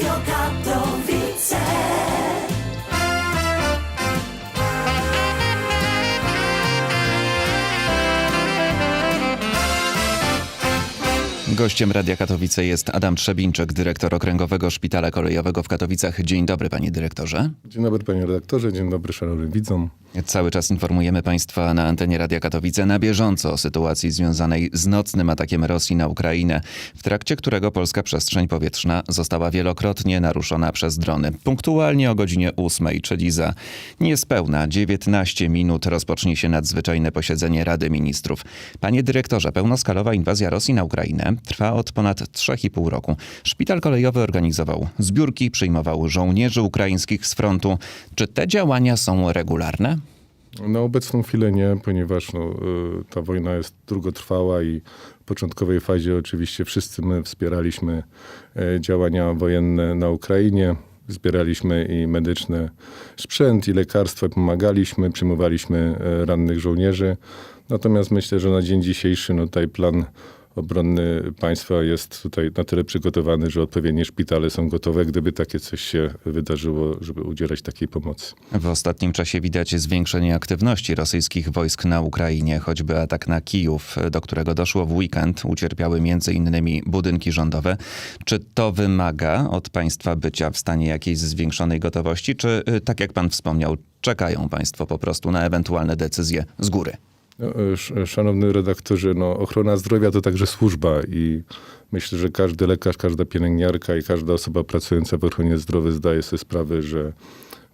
Radio Gościem Radia Katowice jest Adam Trzebińczyk, dyrektor Okręgowego Szpitala Kolejowego w Katowicach. Dzień dobry, panie dyrektorze. Dzień dobry panie redaktorze, dzień dobry szanownym widzom. Cały czas informujemy Państwa na antenie Radia Katowice na bieżąco o sytuacji związanej z nocnym atakiem Rosji na Ukrainę, w trakcie którego polska przestrzeń powietrzna została wielokrotnie naruszona przez drony. Punktualnie o godzinie 8, czyli za niespełna 19 minut rozpocznie się nadzwyczajne posiedzenie Rady Ministrów. Panie dyrektorze, pełnoskalowa inwazja Rosji na Ukrainę trwa od ponad 3,5 roku. Szpital kolejowy organizował zbiórki, przyjmował żołnierzy ukraińskich z frontu. Czy te działania są regularne? Na obecną chwilę nie, ponieważ no, y, ta wojna jest długotrwała i w początkowej fazie oczywiście wszyscy my wspieraliśmy e, działania wojenne na Ukrainie. Zbieraliśmy i medyczny sprzęt, i lekarstwa, pomagaliśmy, przyjmowaliśmy e, rannych żołnierzy. Natomiast myślę, że na dzień dzisiejszy no, tutaj plan obronny państwa jest tutaj na tyle przygotowany, że odpowiednie szpitale są gotowe, gdyby takie coś się wydarzyło, żeby udzielać takiej pomocy. W ostatnim czasie widać zwiększenie aktywności rosyjskich wojsk na Ukrainie, choćby atak na Kijów, do którego doszło w weekend, ucierpiały m.in. budynki rządowe. Czy to wymaga od państwa bycia w stanie jakiejś zwiększonej gotowości, czy y, tak jak pan wspomniał, czekają państwo po prostu na ewentualne decyzje z góry? No, e, sz- Szanowny redaktorze, no, ochrona zdrowia to także służba i myślę, że każdy lekarz, każda pielęgniarka i każda osoba pracująca w ochronie zdrowia zdaje sobie sprawę, że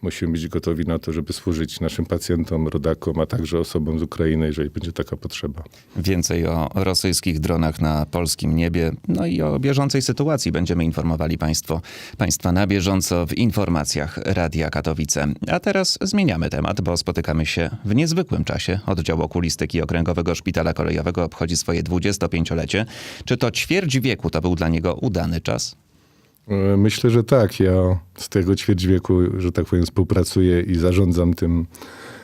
musimy być gotowi na to, żeby służyć naszym pacjentom, rodakom, a także osobom z Ukrainy, jeżeli będzie taka potrzeba. Więcej o rosyjskich dronach na polskim niebie, no i o bieżącej sytuacji będziemy informowali państwo, Państwa na bieżąco w informacjach Radia Katowice. A teraz zmieniamy temat, bo spotykamy się w niezwykłym czasie. Oddział Okulistyki Okręgowego Szpitala Kolejowego obchodzi swoje 25-lecie. Czy to ćwierć wieku to był dla niego udany czas? E, Myślę, że tak. Ja z tego ćwierć wieku, że tak powiem, współpracuję i zarządzam tym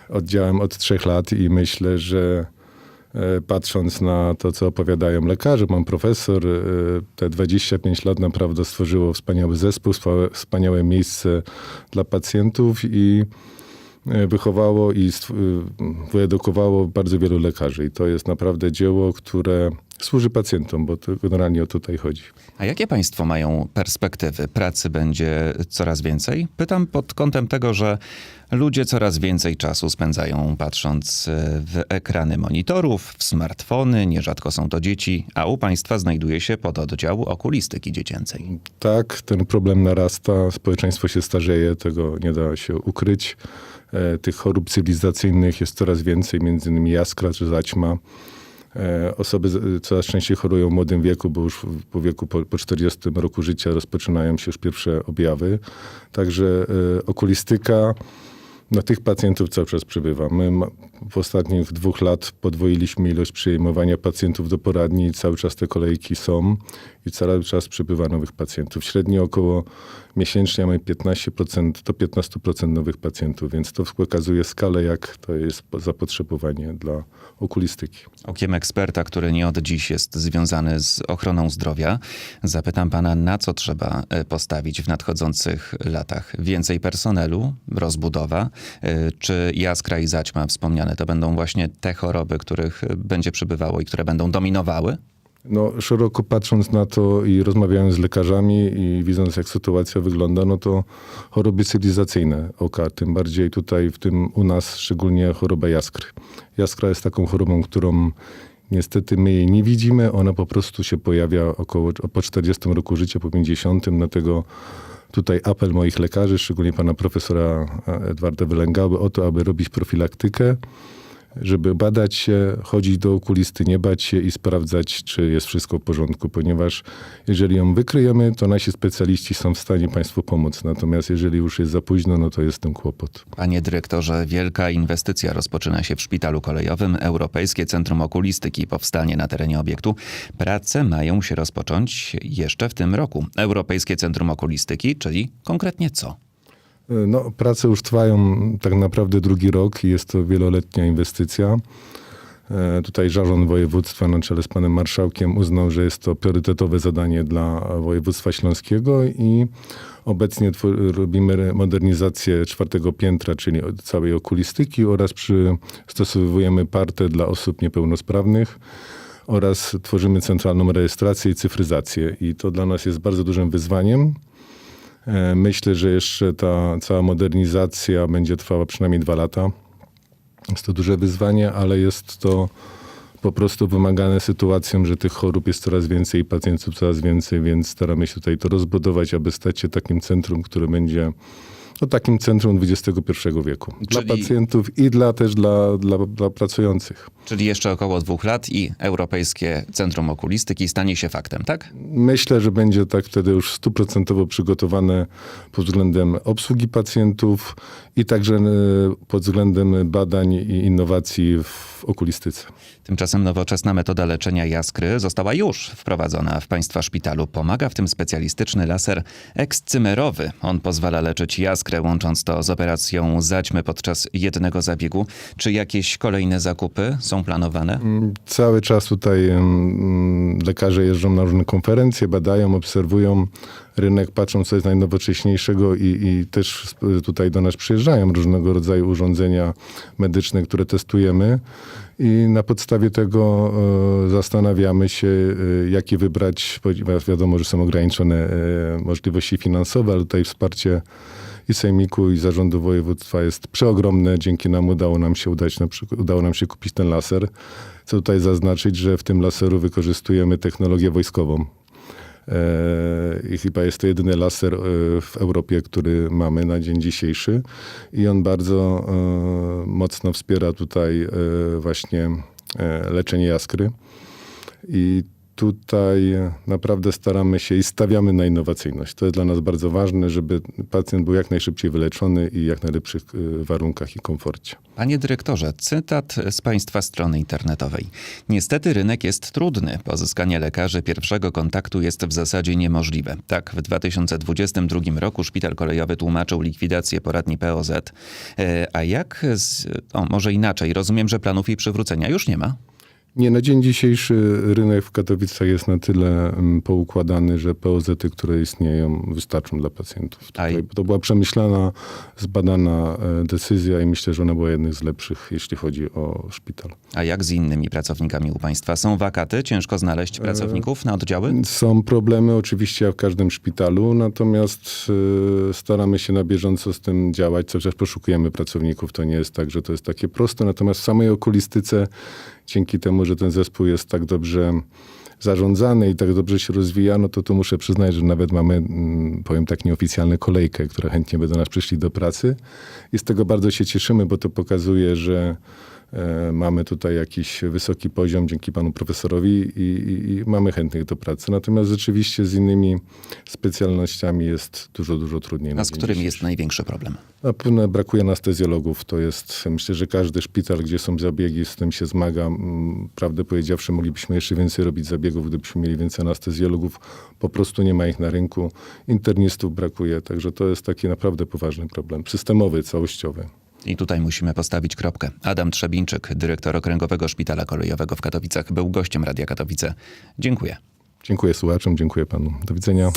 oddziałem od trzech lat i myślę, że e, patrząc na to, co opowiadają lekarze, pan profesor, e, te 25 lat naprawdę stworzyło wspaniały zespół, spa- wspaniałe miejsce dla pacjentów i wychowało i y, wyedukowało bardzo wielu lekarzy. I to jest naprawdę dzieło, które służy pacjentom, bo to generalnie o tutaj chodzi. A jakie państwo mają perspektywy? Pracy będzie coraz więcej? Pytam pod kątem tego, że ludzie coraz więcej czasu spędzają patrząc e, w ekrany monitorów, w smartfony, nierzadko są to dzieci, a u państwa znajduje się pododdział okulistyki dziecięcej. Tak, ten problem narasta, społeczeństwo się starzeje, tego nie da się ukryć. E, tych chorób cywilizacyjnych jest coraz więcej, między innymi jaskra czy zaćma. E, osoby coraz częściej chorują w młodym wieku, bo już po wieku po, po 40 roku życia rozpoczynają się już pierwsze objawy. Także e, okulistyka no, tych pacjentów cały czas przybywa. My w ostatnich dwóch lat podwoiliśmy ilość przyjmowania pacjentów do poradni i cały czas te kolejki są i cały czas przybywa nowych pacjentów. Średnio około miesięcznie mamy 15% do 15% nowych pacjentów, więc to pokazuje skalę, jak to jest po- zapotrzebowanie dla okulistyki. Okiem eksperta, który nie od dziś jest związany z ochroną zdrowia, zapytam pana, na co trzeba e, postawić w nadchodzących latach? Więcej personelu, rozbudowa, czy jaskra i zaćma wspomniane to będą właśnie te choroby, których e, będzie przybywało i które będą dominowały? No, szeroko patrząc na to i rozmawiając z lekarzami i widząc, jak sytuacja wygląda, no to choroby cywilizacyjne oka, tym bardziej tutaj w tym u nas szczególnie choroba jaskry. Jaskra jest taką chorobą, którą niestety my jej nie widzimy, ona po prostu się pojawia około po 40 roku życia, po 50, dlatego tutaj apel moich lekarzy, szczególnie pana profesora Edwarda Wylęgały o to, aby robić profilaktykę, żeby badać się, chodzić do okulisty, nie bać się i sprawdzać, czy jest wszystko w porządku, ponieważ jeżeli ją wykryjemy, to nasi specjaliści są w stanie Państwu pomóc. Natomiast jeżeli już jest za późno, no to jest ten kłopot. Panie dyrektorze, wielka inwestycja rozpoczyna się w szpitalu kolejowym. Europejskie Centrum Okulistyki powstanie na terenie obiektu. Prace mają się rozpocząć jeszcze w tym roku. Europejskie Centrum Okulistyki, czyli konkretnie co? No, prace już trwają tak naprawdę drugi rok i jest to wieloletnia inwestycja. E, Tutaj zarząd województwa na czele z panem marszałkiem uznał, że jest to priorytetowe zadanie dla województwa śląskiego i obecnie robimy modernizację czwartego piętra, czyli całej okulistyki oraz przystosowujemy partę dla osób niepełnosprawnych oraz tworzymy centralną rejestrację i cyfryzację. I to dla nas jest bardzo dużym wyzwaniem. E, Myślę, że jeszcze ta cała modernizacja będzie trwała przynajmniej dwa lata. Jest to duże wyzwanie, ale jest to po prostu wymagane sytuacją, że tych chorób jest coraz więcej i pacjentów coraz więcej, więc staramy się tutaj to rozbudować, aby stać się takim centrum, które będzie no, takim centrum XXI wieku. Dla Czyli- pacjentów i dla, też dla, dla, dla pracujących. Czyli jeszcze około dwóch lat i Europejskie Centrum Okulistyki stanie się faktem, tak? Myślę, że będzie tak wtedy już stuprocentowo przygotowane pod względem obsługi pacjentów i także e, pod względem badań i innowacji w okulistyce. Tymczasem nowoczesna metoda leczenia jaskry została już wprowadzona w Państwa szpitalu. Pomaga w tym specjalistyczny laser ekscymerowy. On pozwala leczyć łącząc to z operacją zaćmy podczas jednego zabiegu. Czy jakieś kolejne zakupy są planowane? Cały czas tutaj mm, lekarze jeżdżą na różne konferencje, badają, obserwują rynek, patrzą co jest najnowocześniejszego i, i też tutaj do nas przyjeżdżają różnego rodzaju urządzenia medyczne, które testujemy. I na podstawie tego e, zastanawiamy się, e, jakie wybrać, ponieważ wiadomo, że są ograniczone e, możliwości finansowe, ale tutaj wsparcie i Sejmiku, i Zarządu Województwa jest przeogromne. Dzięki nam udało nam się udać, na przykład, udało nam się kupić ten laser. Chcę tutaj zaznaczyć, że w tym laseru wykorzystujemy technologię wojskową. E, I chyba jest to jedyny laser e, w Europie, który mamy na dzień dzisiejszy. I on bardzo e, mocno wspiera tutaj właśnie leczenie jaskry. I tutaj naprawdę staramy się i stawiamy na innowacyjność. To jest dla nas bardzo ważne, żeby pacjent był jak najszybciej wyleczony i jak najlepszych e, warunkach i komforcie. Panie dyrektorze, cytat z Państwa strony internetowej. Niestety rynek jest trudny. Pozyskanie lekarzy pierwszego kontaktu jest w zasadzie niemożliwe. Tak, w 2022 roku szpital kolejowy tłumaczył likwidację poradni POZ. E, A jak z... O, może inaczej. Rozumiem, że planów jej przywrócenia już nie ma. Nie, na dzień dzisiejszy rynek w Katowicach jest na tyle mm, poukładany, że POZ-y, które istnieją, wystarczą dla pacjentów. Tutaj, to była przemyślana, zbadana e, decyzja i myślę, że ona była jednym z lepszych, jeśli chodzi o szpital. A jak z innymi pracownikami u Państwa? Są wakaty? Ciężko znaleźć pracowników na oddziały? Są problemy oczywiście w każdym szpitalu, natomiast e, staramy się na bieżąco z tym działać. Cały czas poszukujemy pracowników. To nie jest tak, że to jest takie proste. Natomiast w samej okulistyce, dzięki temu, że ten zespół jest tak dobrze zarządzany i tak dobrze się rozwija, no to tu muszę przyznać, że nawet mamy, mm, powiem tak nieoficjalne kolejkę, które chętnie by do nas przyszli do pracy. I z tego bardzo się cieszymy, bo to pokazuje, że Mamy tutaj jakiś wysoki poziom dzięki panu profesorowi i, i, i mamy chętnych do pracy. Natomiast rzeczywiście z innymi specjalnościami jest dużo, dużo trudniej. A z którym jest największy problem? Na pewno brakuje anestezjologów. To jest, myślę, że każdy szpital, gdzie są zabiegi, z tym się zmaga. Mm, Prawdę powiedziawszy, moglibyśmy jeszcze więcej robić zabiegów, gdybyśmy mieli więcej anestezjologów. Po prostu nie ma ich na rynku. Internistów brakuje, także to jest taki naprawdę poważny problem. Systemowy, całościowy. I tutaj musimy postawić kropkę. Adam Trzebińczyk, dyrektor Okręgowego Szpitala Kolejowego w Katowicach, był gościem Radia Katowice. Dziękuję. Dziękuję słuchaczom, dziękuję panu. Do widzenia.